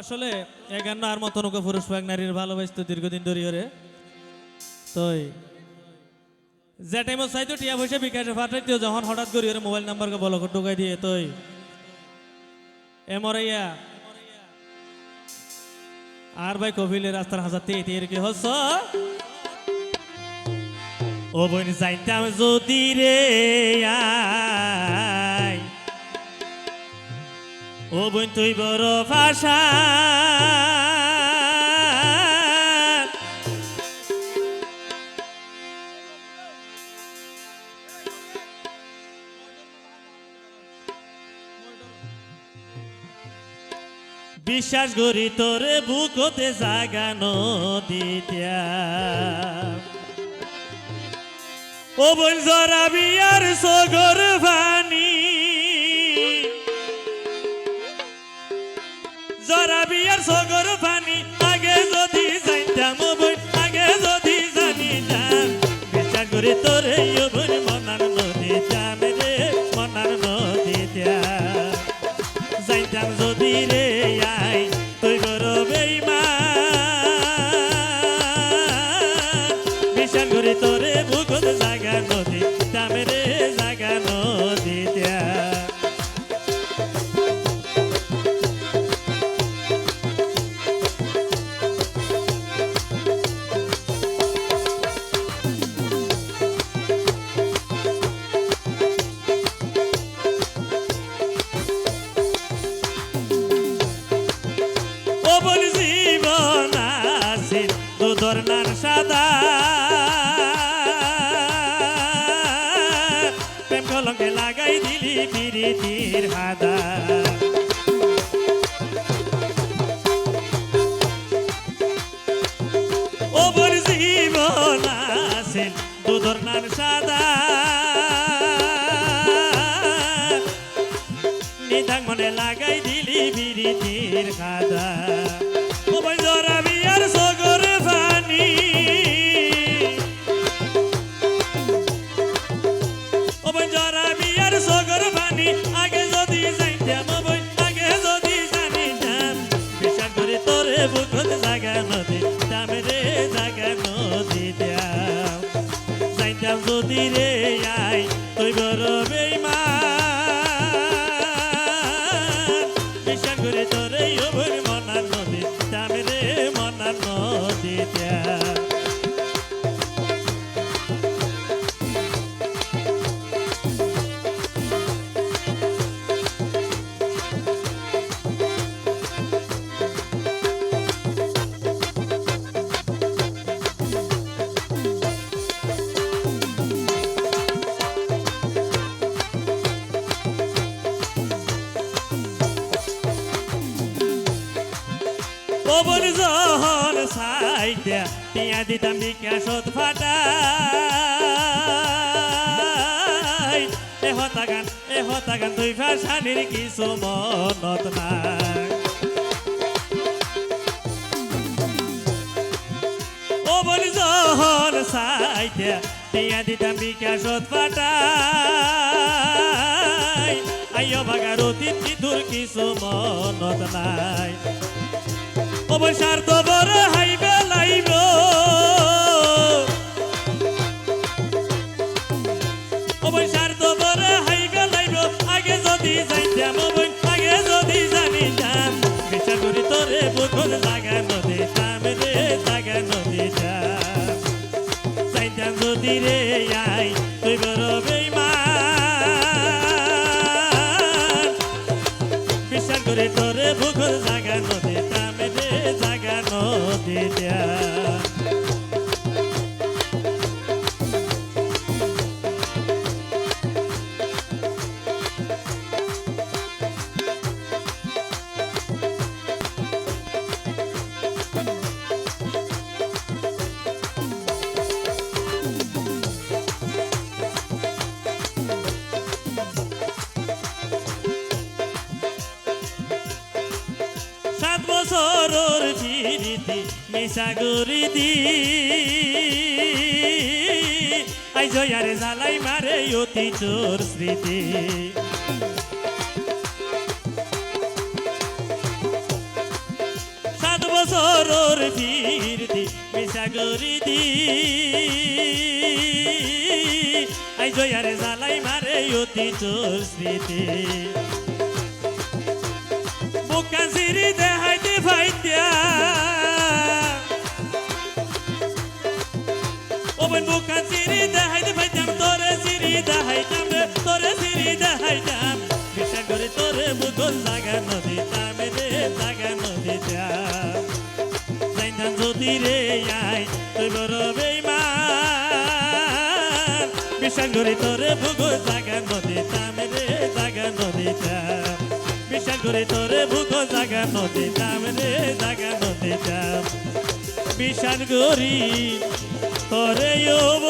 আসলে একান্ন আর মতন ওকে পুরুষ পাক নারীর ভালোবাসতো দীর্ঘদিন ধরে ওরে। তোই। যে টাইমত চাইতো টিয়া পয়সা বিকাশে ফাটাইতো যখন হঠাৎ করি ওরে মোবাইল নাম্বারকে বলক ঢুকাই দিয়ে, তুই। এমরাইয়া আর ভাই কপিলের রাস্তার হাজার তে তে কি হস ও বোন, যাইতাম যদি রে আয় ও বোন, তুই বড় ভাষা। বিশ্বাস করি তোরে বুকতে জাগানো দিত্যা ও বোন, জরাবি আর সগর ভানি। দুধর নার সাদা। প্রেম কলঙ্কে লাগাই দিলি পিরিতির হাদা। ও বল জীবন আছে দুধর নার সাদা। নিধাং মনে লাগাই দিলি বিরিতির খাদা ও বই জরাবি আর সগর নদী দেয় যদি রে আই তুই বড় বেইমান। ওবর জহর সাইডে টিয়া দিতাম বিকাশত ফাটাই। এ হতাগান এ হতাগান দুই ভাষানির কিছু মনত নাই। ওবর জহর সাইডে টিয়া দিতাম বিকাশত ফাটাই। আইয় ভাগার অতীত তোর কিছু মনত নাই। অবসার বড় হাইবে লাইব। অবসার তো হাইবে লাইব। আগে যদি যাইতাম অবৈ, আগে যদি জানিতাম বিচার করি তোরে বুকুর জাগা নদী তাম রে জাগা নদী যাইতাম যদি রে আই নদী দিয়া মিশাগুরি দি আই জয়ারে জ্বালাই মারে অতি চোর স্মৃতি বছরর ফিরতি মিশাগরি দি আই জয়ারে জালাই মারে অতি তোর স্মৃতি বুকা দেহাইতাম বিশ্বাস করে তোরে মুগল জাগা নদী তাম রে, জাগা নদী যাম যাইতাম যদি রে আই, তুই বড় বেইমান। করে তোরে মুগল জাগা নদী তাম রে, জাগা নদী যাম বিশ্বাস করে তোরে মুগল জাগা নদী তাম রে, জাগা নদী যাম বিশ্বাস তোরে জাগা